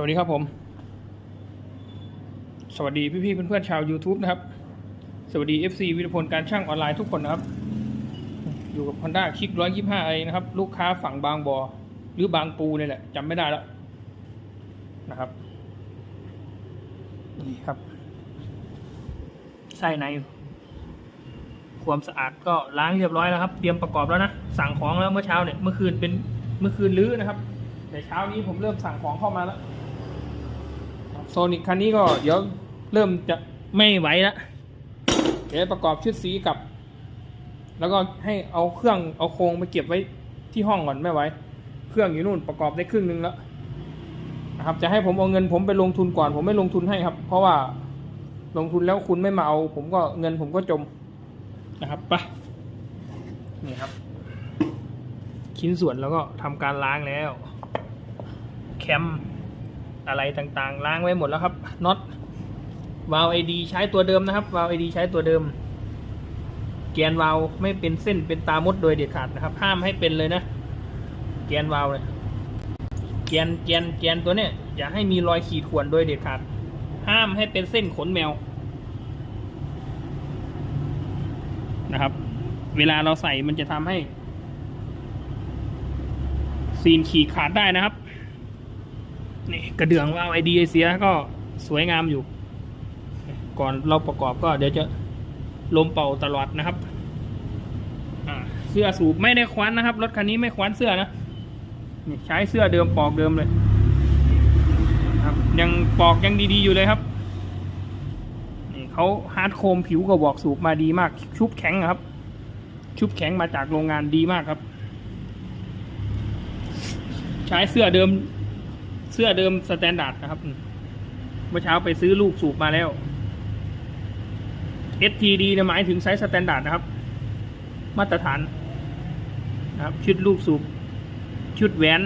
สวัสดีครับผม สวัสดีพี่ๆเพื่อนๆชาว YouTube นะครับ สวัสดี FC วิรพลการช่างออนไลน์ทุกคนนะครับ อยู่กับ Honda คลิก125ไอนะครับ ลูกค้าฝั่งบางบอหรือบางปูนี่แหละจำไม่ได้แล้วนะครับนี่ครับไส้ใน ความสะอาดก็ล้างเรียบร้อยแล้วครับ เตรียมประกอบแล้วนะ สั่งของแล้วเมื่อเช้าเนี่ยเมื่อคืนเป็นเมื่อคืนลื้อนะครับแต่เช้านี้ผมเริ่มสั่งของเข้ามาแล้ว โซนิกคันนี้ก็เดี๋ยวเริ่มจะไม่ไหวแล้วเดี๋ยวประกอบชุดสีกับ แล้วก็ให้เอาเครื่องเอาโครงไปเก็บไว้ที่ห้องก่อนไม่ไหว เครื่องอยู่นู่นประกอบได้ครึ่งนึงแล้วนะครับ จะให้ผมเอาเงินผมไปลงทุนก่อน ผมไม่ลงทุนให้ครับ เพราะว่าลงทุนแล้วคุณไม่มาเอา ผมก็เงินผมก็จมนะครับไปะนี่ครับ ชิ้นส่วนแล้วก็ทำการล้างแล้ว แคม อะไรต่างๆ ล้างไว้หมดแล้วครับน็อตวาล์วไอดีใช้ตัวเดิมนะครับวาล์วไอดีใช้ตัวเดิมแกนวาล์วไม่เป็นเส้นเป็นตามดโดยเด็ดขาดนะครับ ห้ามให้เป็นเลยนะแกนวาล์วเนี่ยแกนแกนแกนตัวเนี้ยอย่าให้มีรอยขีดข่วนโดยเด็ดขาด ห้ามให้เป็นเส้นขนแมวนะครับ เวลาเราใส่มันจะทำให้ ซีนขีดขาดได้นะครับ นี่กระเดื่องว่าไอดีไอเสียก็สวยงามอยู่ ก่อนเราประกอบก็เดี๋ยวจะลมเป่าตลอดนะครับเสื้อสูบไม่ได้คว้านนะครับ รถคันนี้ไม่คว้านเสื้อนะนี่ใช้เสื้อเดิมปอกเดิมเลยครับ ยังปอกยังดีๆอยู่เลยครับนี่เขาฮาร์ดโคมผิวก็บอกสูบมาดีมาก ชุบแข็งครับ ชุบแข็งมาจากโรงงานดีมากครับ ใช้เสื้อเดิม เสื้อเดิมสแตนดาร์ดนะครับ เมื่อเช้าไปซื้อลูกสูบมาแล้ว STD เนี่ยหมายถึงไซส์สแตนดาร์ดนะครับ มาตรฐานนะครับ ชุดลูกสูบ ชุดแหวน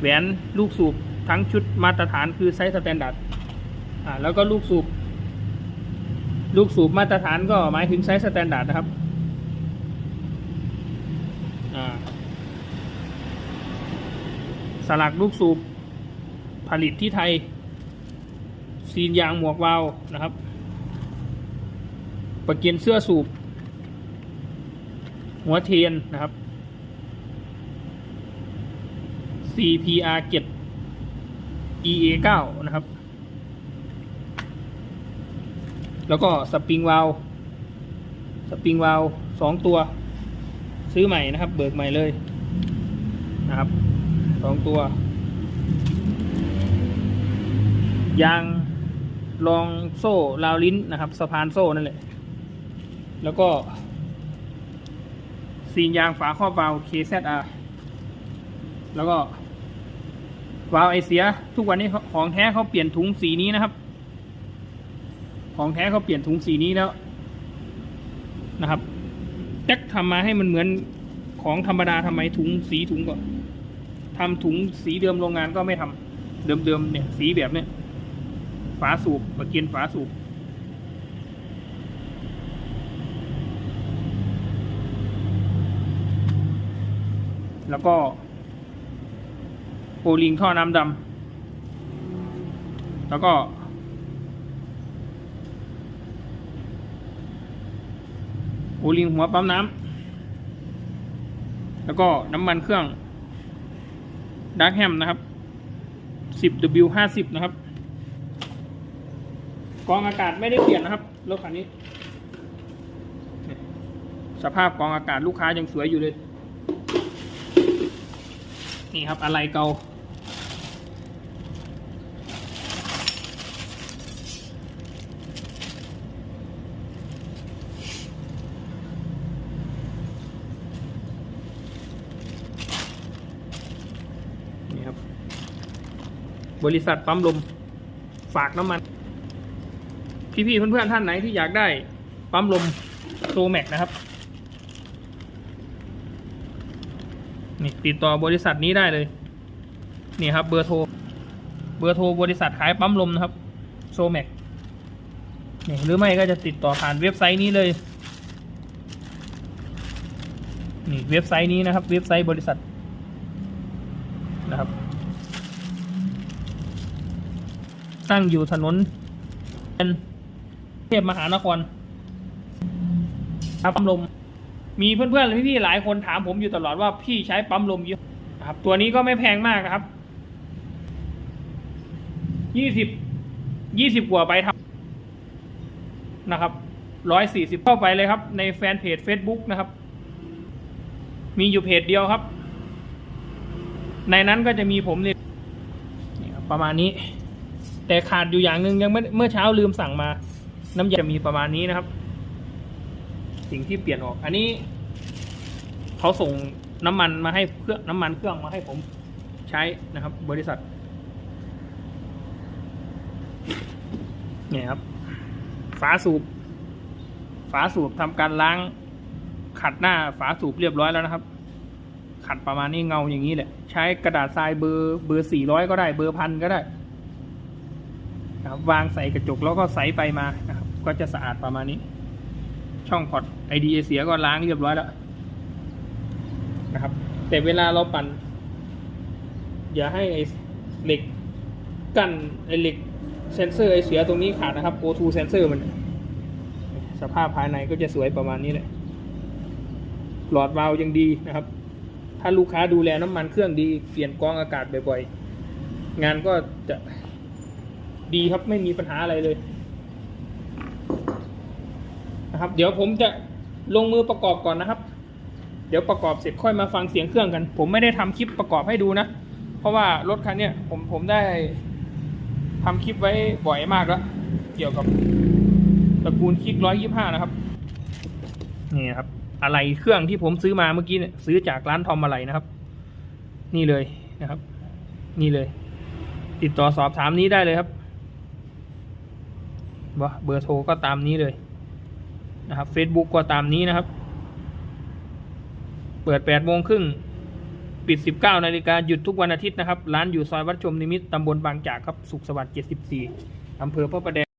แหวนลูกสูบทั้งชุดมาตรฐานคือไซส์สแตนดาร์ดอ่าแล้วก็ลูกสูบ ลูกสูบมาตรฐานก็หมายถึงไซส์สแตนดาร์ดนะครับ อ่า สลักลูกสูบผลิตที่ไทย ซีนยางหมวกวาวนะครับ ประเกียนเสื้อสูบ หัวเทียนนะครับ CPR 7 EA 9นะครับ แล้วก็สปริงวาล์วสปริงวาล์วสองตัว ซื้อใหม่นะครับ เบิกใหม่เลยนะครับ สองตัวยางรองโซ่ราวลิ้นนะครับสะพานโซ่นั่นแหละ แล้วก็ซีนยางฝาครอบวาล์ว KZR แล้วก็วาล์วไอเสีย ทุกวันนี้ของแท้เขาเปลี่ยนถุงสีนี้นะครับ ของแท้เขาเปลี่ยนถุงสีนี้แล้วนะครับแจ็คทำมาให้มันเหมือนของธรรมดาทำไมถุงสีถุงก่อน ทำถุงสีเดิมโรงงานก็ไม่ทำเดิมๆเนี่ย สีแบบเนี้ยฝาสูบประเกียนฝาสูบแล้วก็โอลิงท่อน้ำดำแล้วก็โอลิงหัวปั๊มน้ำแล้วก็น้ำมันเครื่อง ดักแฮมนะครับ 10W 50นะครับ กองอากาศไม่ได้เปลี่ยนนะครับรถคันนี้ สภาพกองอากาศลูกค้ายังสวยอยู่เลย นี่ครับอะไรเกา บริษัทปั๊มลมฝากน้ำมัน พี่ๆเพื่อนๆท่านไหนที่อยากได้ปั๊มลมโซแม็กนะครับนี่ติดต่อบริษัทนี้ได้เลย นี่ครับเบอร์โทร เบอร์โทรบริษัทขายปั๊มลมนะครับโซแม็กนี่หรือไม่ก็จะติดต่อผ่านเว็บไซต์นี้เลย นี่เว็บไซต์นี้นะครับ เว็บไซต์บริษัทนะครับ ตั้งอยู่ถนนเป็นเทพมหานครครับปั๊มลม มีเพื่อนๆพี่ๆหลายคนถามผมอยู่ตลอดว่าพี่ใช้ปั๊มลมเยอะครับ ตัวนี้ก็ไม่แพงมากนะครับยี่สิบยี่สิบกว่าไปทำนะครับร้อยสี่สิบเข้าไปเลยครับ ในแฟนเพจ Facebook นะครับ มีอยู่เพจเดียวครับ ในนั้นก็จะมีผมเนี่ยประมาณนี้ แต่ขาดอยู่อย่างหนึ่งยังไม่เมื่อเช้าลืมสั่งมา น้ำยาจะมีประมาณนี้นะครับ สิ่งที่เปลี่ยนออก อันนี้เขาส่งน้ำมันมาให้เครื่องน้ำมันเครื่องมาให้ผมใช้นะครับ บริษัทเนี่ยครับ ฝาสูบ ฝาสูบทำการล้าง ขัดหน้าฝาสูบเรียบร้อยแล้วนะครับ ขัดประมาณนี้เงาอย่างนี้แหละ ใช้กระดาษทรายเบอร์เบอร์สี่ร้อยก็ได้ เบอร์พันก็ได้ นะครับวางใส่กระจกแล้วก็ใสไปมานะครับ ก็จะสะอาดประมาณนี้ ช่องพอร์ตไอเดียเสียก็ล้างเรียบร้อยแล้วนะครับ แต่เวลาเราปั่น อย่าให้ไอเหล็กกั้นไอเหล็กเซนเซอร์ไอเสียตรงนี้ขาดนะครับ O2 เซนเซอร์มัน สภาพภายในก็จะสวยประมาณนี้แหละหลอดวาล์วยังดีนะครับ ถ้าลูกค้าดูแลน้ำมันเครื่องดี เปลี่ยนกรองอากาศบ่อยๆ งานก็จะ ดีครับไม่มีปัญหาอะไรเลยนะครับ เดี๋ยวผมจะลงมือประกอบก่อนนะครับ เดี๋ยวประกอบเสร็จค่อยมาฟังเสียงเครื่องกัน ผมไม่ได้ทำคลิปประกอบให้ดูนะ เพราะว่ารถคันเนี้ยผมผมได้ทำคลิปไว้บ่อยมากแล้วเกี่ยวกับตระกูลคลิกร้อยยี่ห้านะครับนี่นครับ อะไรเครื่องที่ผมซื้อมาเมื่อกี้เนี่ยซื้อจากร้านทอมอะไรนะครับ นี่เลยนะครับ นี่เลย ติดต่อสอบถามนี้ได้เลยครับ เบอร์โทรก็ตามนี้เลยนะครับ Facebook ก็ตามนี้นะครับ เปิด8โมงครึ่งปิด 19นาฬิกาหยุดทุกวันอาทิตย์นะครับ ร้านอยู่ซอยวัดชมนิมิตรตำบลบางจากครับ สุขสวัสดิ์ 74อำเภอพระประแดง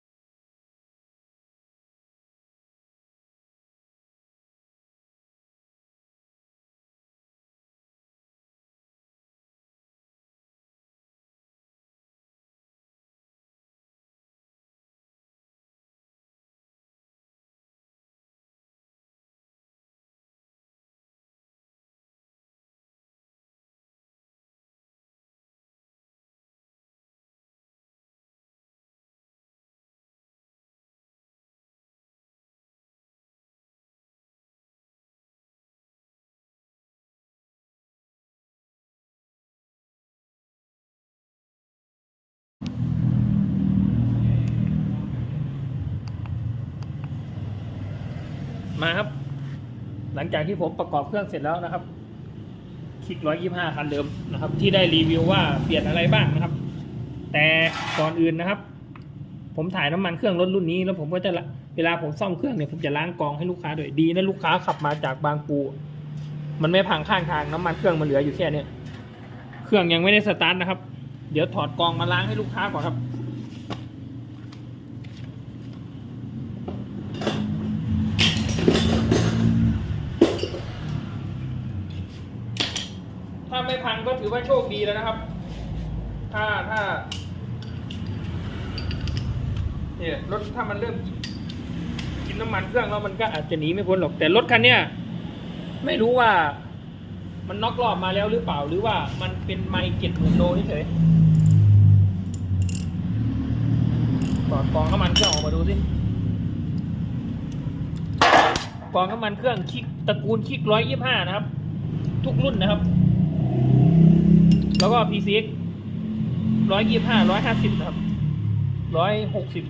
มาครับ หลังจากที่ผมประกอบเครื่องเสร็จแล้วนะครับ คลิกร้อยยี่ห้าคันเดิมนะครับ ที่ได้รีวิวว่าเปลี่ยนอะไรบ้างนะครับ แต่ก่อนอื่นนะครับ ผมถ่ายน้ำมันเครื่องรถรุ่นนี้แล้วผมก็จะละเวลาผมซ่อมเครื่องเนี่ยผมจะล้างกองให้ลูกค้าด้วยดีนะลูกค้าขับมาจากบางปู มันไม่พังข้างทางน้ำมันเครื่องมันเหลืออยู่แค่เนี้ยเครื่องยังไม่ได้สตาร์ทนะครับ เดี๋ยวถอดกองมาล้างให้ลูกค้าก่อนครับ ว่าโชคดีแล้วนะครับ ถ้าถ้าเนี่ยรถถ้ามันเริ่มกินน้ำมันเครื่องแล้วมันก็อาจจะหนีไม่พ้นหรอกแต่รถคันเนี้ยไม่รู้ว่ามันน็อกรอบมาแล้วหรือเปล่าหรือว่ามันเป็นไมค์เจ็ดหมื่นโลเฉยๆถอดกองน้ำมันเครื่องออกมาดูสิกองน้ำมันเครื่องคิกตระกูลคิกร้อยยี่ห้านะครับ ทุกรุ่นนะครับ แล้วก็ PCX ร้อยยี่ห้าร้อยห้าสิบครับร้อยหกสิบ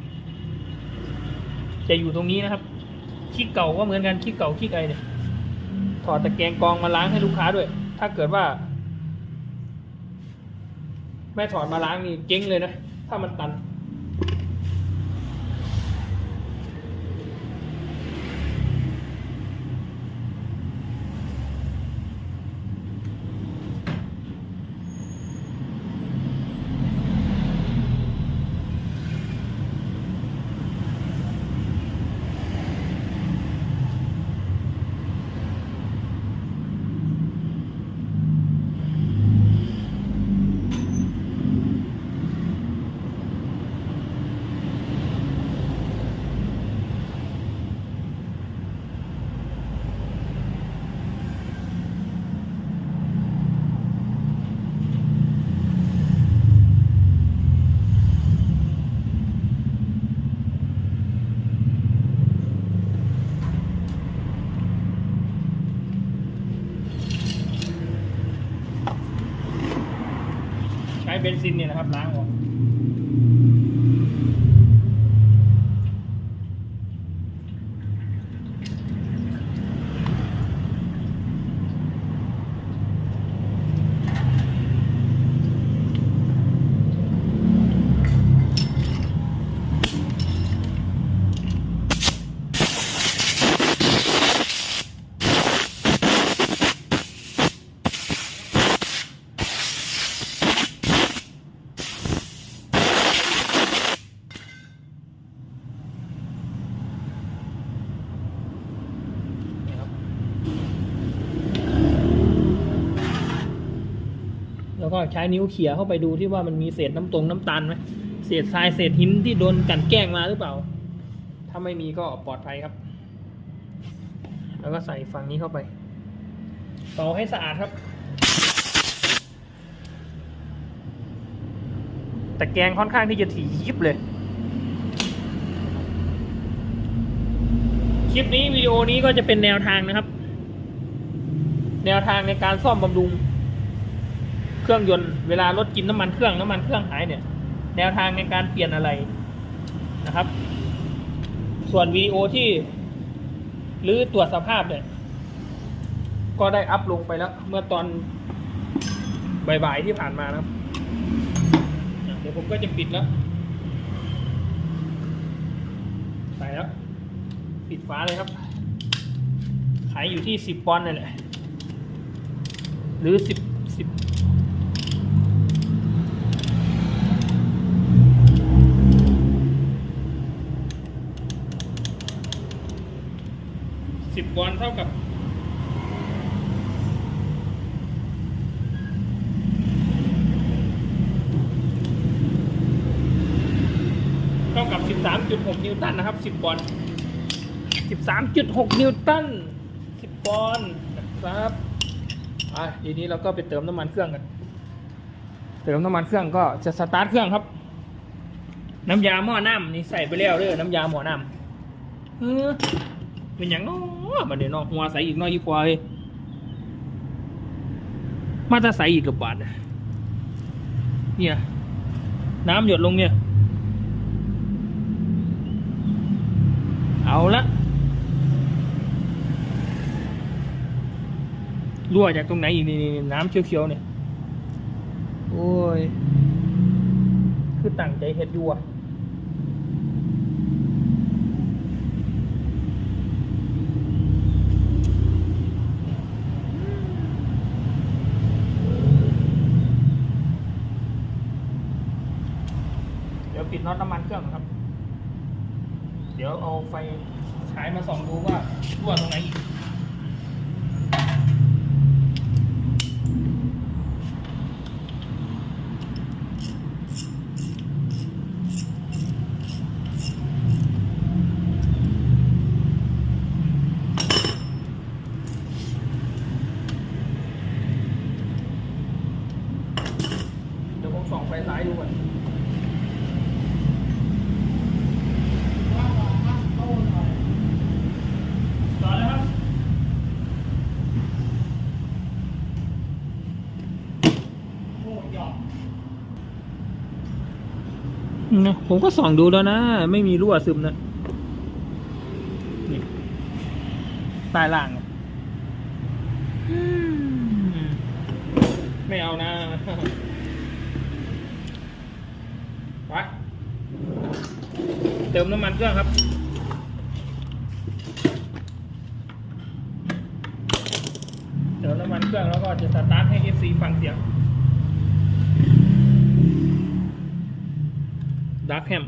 จะอยู่ตรงนี้นะครับขี้เก่าก็เหมือนกันขี้เก่าขี้ไอเนี่ยถอดตะแกรงกรองมาล้างให้ลูกค้าด้วย ถ้าเกิดว่า ไม่ถอดมาล้างนี่เจ๊งเลยนะ ถ้ามันตัน แล้วก็ใช้นิ้วเขี่ยเข้าไปดูที่ว่ามันมีเศษน้ำตรงน้ำตาลไหมเศษทรายเศษหินที่โดนกันแกล้งมาหรือเปล่า ถ้าไม่มีก็ปลอดภัยครับ แล้วก็ใส่ฝั่งนี้เข้าไปเป่าให้สะอาดครับ แต่แกงค่อนข้างที่จะถี่ยิบเลย คลิปนี้วิดีโอนี้ก็จะเป็นแนวทางนะครับ แนวทางในการซ่อมบำรุง เครื่องยนต์เวลารถกินน้ำมันเครื่องน้ำมันเครื่องหายเนี่ย แนวทางในการเปลี่ยนอะไรนะครับ ส่วนวิดีโอที่หรือตรวจสภาพเนี่ย ก็ได้อัพลงไปแล้ว เมื่อตอนบ่ายๆที่ผ่านมานะครับ เดี๋ยวผมก็จะปิดแล้วใส่แล้ว ปิดฝาเลยครับ ขายอยู่ที่สิบปอนด์นี่นแหละหรือสิบสิ บอนเท่ากับเท่ากับ 13.6 นิวตันนะครับ 10ปอนด์13.6 นิวตัน 10ปอนด์นะครับอะทีนี้เราก็ไปเติมน้ำมันเครื่องกัน เติมน้ำมันเครื่องก็จะสตาร์ทเครื่องครับ น้ำยาหม้อน้ำนี่ใส่ไปแล้วเด้อน้ำยาหม้อน้ำเออเป็นอย่างน้อ มาเดี๋ยวนองหัวใส่อีกน้อยอีกกว่ายมาจะใส่อีกกับบาทเนี่ย น้ำหยดลงเนี่ย เอาละรั่วจากตรงไหนอีกนี่นี่น้ำเขียวๆเนี่ย โอ้ย คือตั้งใจเฮ็ดอยู่อะเดี๋ยวปิดน็อตน้ำมันเครื่องก่อนครับ เอาไฟฉายมาส่องดูว่ารั่วตรงไหนอีกส่องไฟซ้ายดูก่อนต่อเลยครับ นะผมก็ส่องดูแล้วนะ ไม่มีรั่วซึมนะนี่ใต้ล่างไม่เอานะไปเติมน้ำมันเครื่องครับเติมน้ำมันเครื่องแล้วก็จะสตาร์ทให้ FC ฟังเสียง ดาร์คแฮม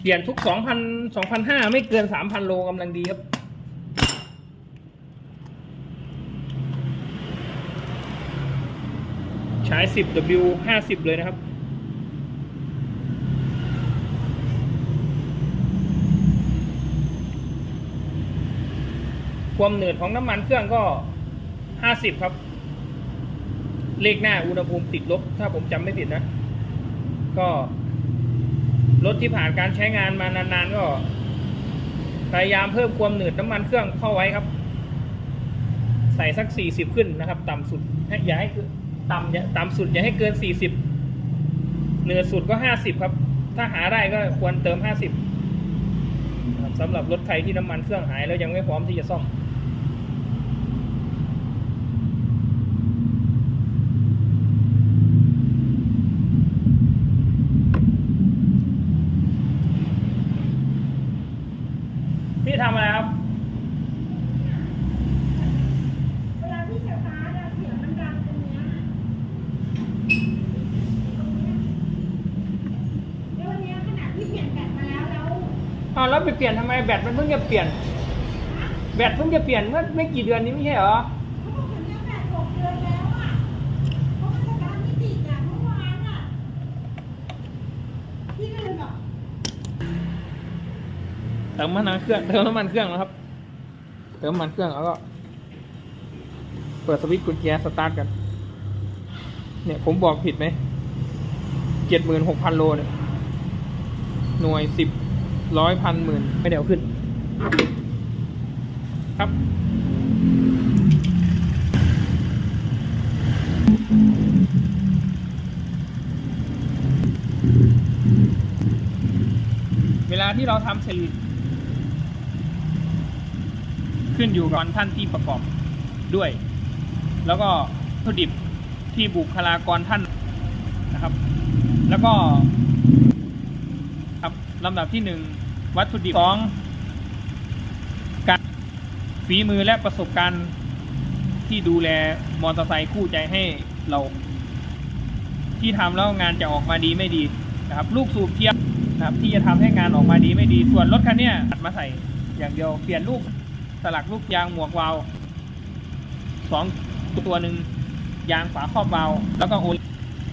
เปลี่ยนทุกสองพันสองพันห้าไม่เกินสามพันโลกำลังดีครับใช้ 10W 50เลยนะครับความเหนืดของน้ำมันเครื่องก็ 50 ครับ เลขหน้าอุณหภูมิติดลบ ถ้าผมจำไม่ผิดนะ ก็รถที่ผ่านการใช้งานมานานๆก็พยายามเพิ่มความหนืดน้ำมันเครื่องเข้าไว้ครับ ใส่สัก 40 ขึ้นนะครับ ต่ำสุดอย่าให้ต่ำต่ำสุดอย่าให้เกินสี่สิบเหนือสุดก็ห้าสิบครับ ถ้าหาได้ก็ควรเติมห้าสิบสำหรับรถใครที่น้ำมันเครื่องหายแล้วยังไม่พร้อมที่จะซ่อม พี่ทำอะไรครับ เวลาที่สตาร์ทอะเสียงมันดังตรงเนี้ยตรงเนี้ยแล้ววันเนี้ยขนาดที่เปลี่ยนแบตมาแล้วแล้วอ้าวแล้วไปเปลี่ยนทำไมแบตมันเพิ่งจะเปลี่ยน แบตเพิ่งจะเปลี่ยนเมื่อไม่กี่เดือนนี้ไม่ใช่เหรอ เขาบอกเหมือนจะแบตหกเดือนแล้วอะเพราะมันสตาร์ทไม่ติดอะเมื่อวานอะพี่ก็เลยแบบ เติมน้ำมันเครื่องเติมน้ำมันเครื่องนะครับ เติมน้ำมันเครื่องแล้วก็ เปิดสวิตช์กุญแจสตาร์ทกัน เนี่ยผมบอกผิดไหมเจ็ดหมื่นหกพันโลเนี่ยหน่วยสิบร้อยพันหมื่นไม่เดี๋ยวขึ้น ครับเวลาที่เราทำเสร็จ ขึ้นอยู่กับท่านที่ประกอบด้วย แล้วก็วัตถุดิบที่บุคลากรท่านนะครับ แล้วก็ครับลำดับที่หนึ่งวัตถุดิบสองการฝีมือและประสบการณ์ที่ดูแลมอเตอร์ไซค์คู่ใจให้เรา ที่ทำแล้วงานจะออกมาดีไม่ดีนะครับ ลูกสูบเทียบนะครับ ที่จะทำให้งานออกมาดีไม่ดี ส่วนรถคันนี้ตัดมาใส่อย่างเดียวเปลี่ยนลูก สลักลูกยางหมวกวาล์วสองตัวหนึ่งยางฝาครอบวาล์วแล้วก็โอลิ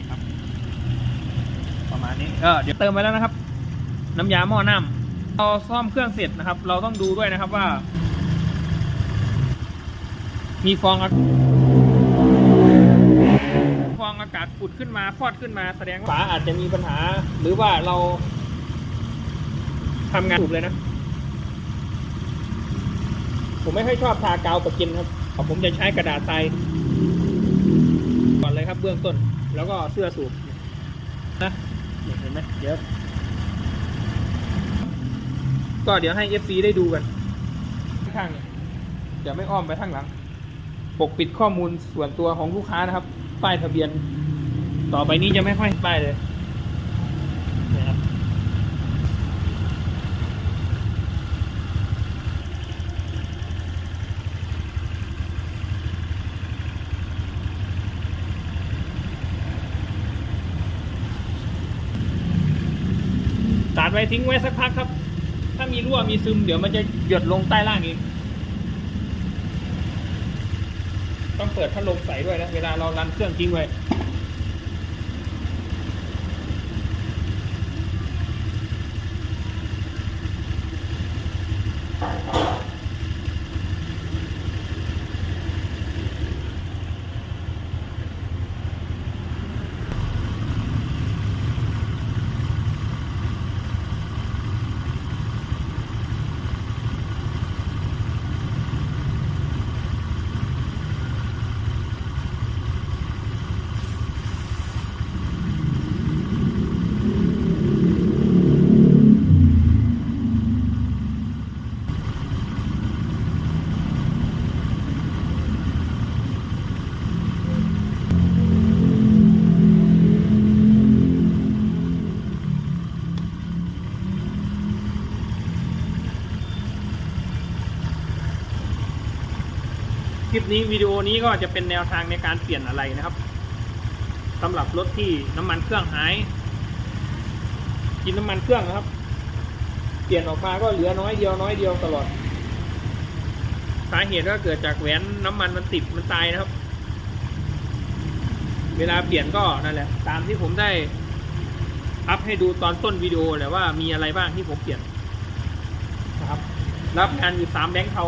ครับประมาณนี้เออเดี๋ยวเติมไปแล้วนะครับ น้ำยาหม้อน้ำเราซ่อมเครื่องเสร็จนะครับ เราต้องดูด้วยนะครับว่า มีฟองอากฟองอากาศปุดขึ้นมาฟอดขึ้นมาแสดงว่าฝาอาจจะมีปัญหา หรือว่าเราทำงานถูกเลยนะ ผมไม่ค่อยชอบทากาวประกินครับผมจะใช้กระดาษทรายก่อนเลยครับเบื้องต้น แล้วก็เสื้อสูบนะเห็นไหมเดี๋ยวก็เดี๋ยวให้ FC ได้ดูกันข้างๆเนี่ยเดี๋ยวไม่อ้อมไปข้างหลัง ปกปิดข้อมูลส่วนตัวของลูกค้านะครับ ป้ายทะเบียน ต่อไปนี้จะไม่ค่อยป้ายเลยนะครับตาดไว้ทิ้งไว้สักพักครับ ถ้ามีรั่วมีซึมเดี๋ยวมันจะหยดลงใต้ล่างเองต้องเปิดพัดลมใส่ด้วยนะ เวลาเรารันเครื่องทิ้งไว้ คลิปนี้วิดีโอนี้ก็จะเป็นแนวทางในการเปลี่ยนอะไรนะครับสำหรับรถที่น้ำมันเครื่องหาย กินน้ำมันเครื่องนะครับ เปลี่ยนออกมาก็เหลือน้อยเดียวน้อยเดียวตลอด สาเหตุก็เกิดจากแหวนน้ำมันมันติดมันตายนะครับ เวลาเปลี่ยนก็นั่นแหละ ตามที่ผมได้อัพให้ดูตอนต้นวิดีโอแหละว่ามีอะไรบ้างที่ผมเปลี่ยนนะครับรับงานอยู่สามแบงค์เทา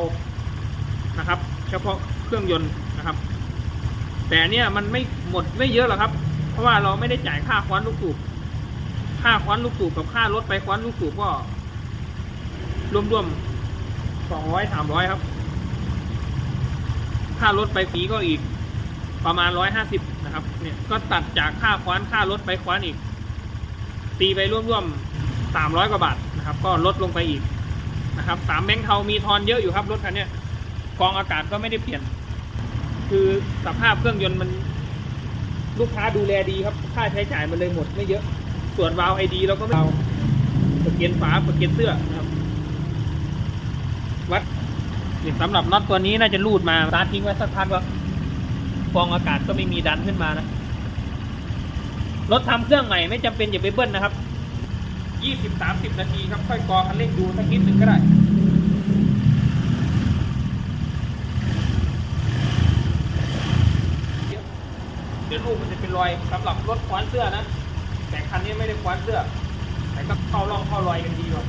นะครับ เฉพาะ เครื่องยนต์นะครับ แต่เนี่ยมันไม่หมดไม่เยอะหรอกครับ เพราะว่าเราไม่ได้จ่ายค่าคว้านลูกสูบค่าคว้านลูกสูบกับค่ารถไปคว้านลูกสูบก็ รวมๆสองร้อยสามร้อยครับ ค่ารถไปปีก็อีกประมาณร้อยห้าสิบนะครับ เนี่ยก็ตัดจากค่าคว้านค่ารถไปคว้านอีก ตีไปร่วมๆสามร้อยกว่าบาทนะครับ ก็ลดลงไปอีกนะครับสามแบงค์เทามีทอนเยอะอยู่ครับรถคันนี้กองอากาศก็ไม่ได้เปลี่ยน คือสภาพเครื่องยนต์มัน ลูกค้าดูแลดีครับ ค่าใช้จ่ายมันเลยหมดไม่เยอะ ส่วนวาล์วไอดีเราก็ไม่เอาเปิดเกียนฝาเปิดเกียนเสื้อนะครับ วัดนี่สำหรับน็อตตัวนี้น่าจะรูดมาตาร์ทิ้งไว้สักพักแล้วฟองอากาศก็ไม่มีดันขึ้นมานะรถทำเครื่องใหม่ไม่จำเป็นอย่าไปเบิ้ลนะครับยี่สิบสามสิบนาทีครับ ค่อยกอคันเร่งดูสักนิดหนึ่งก็ได้ เดี๋ยว ลูกมันจะเป็นรอยสำหรับรถคว้านเสื้อนะ แต่คันนี้ไม่ได้คว้านเสื้อ แต่ก็เข้าร่องเข้ารอยกันดีกว่า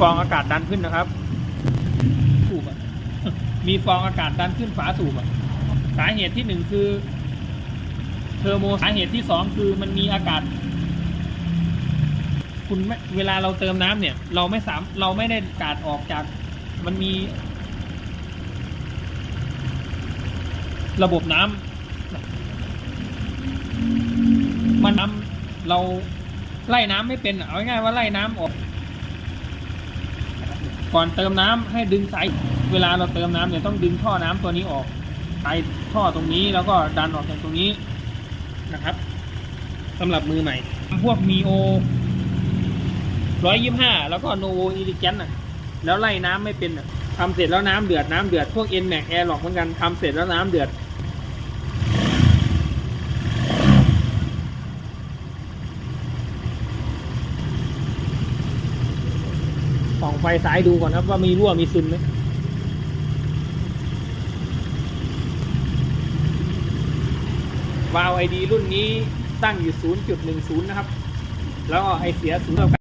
ฟองอากาศดันขึ้นนะครับสูบมีฟองอากาศดันขึ้นฝาสูบสาเหตุที่หนึ่งคือ เทอร์โมสาเหตุที่สองคือมันมีอากาศ คุณเวลาเราเติมน้ำเนี่ย เราไม่สามเราไม่ได้อากาศออกจาก มันมี ระบบน้ำมันน้ำเราไล่น้ำไม่เป็นเอาง่ายว่าไล่น้ำออก ก่อนเติมน้ำให้ดึงสายเวลาเราเติมน้ำเนี่ยต้องดึงท่อน้ำตัวนี้ออกไปท่อตรงนี้แล้วก็ดันออกจากตรงนี้นะครับสำหรับมือใหม่ พวกมีโอร้อยยี่ห้าแล้วก็โนโวอีลิแกนอะ แล้วไล่น้ำไม่เป็นอะทำเสร็จแล้วน้ำเดือดน้ำเดือดพวกเอ็นแม็กแอร์หลอกเหมือนกันทำเสร็จแล้วน้ำเดือด ส่อง ไฟซ้ายดูก่อนครับว่ามีรั่วมีซึมไหมวาล์วไอดีรุ่นนี้ตั้งอยู่ 0.10 นะครับ แล้วไอเสีย0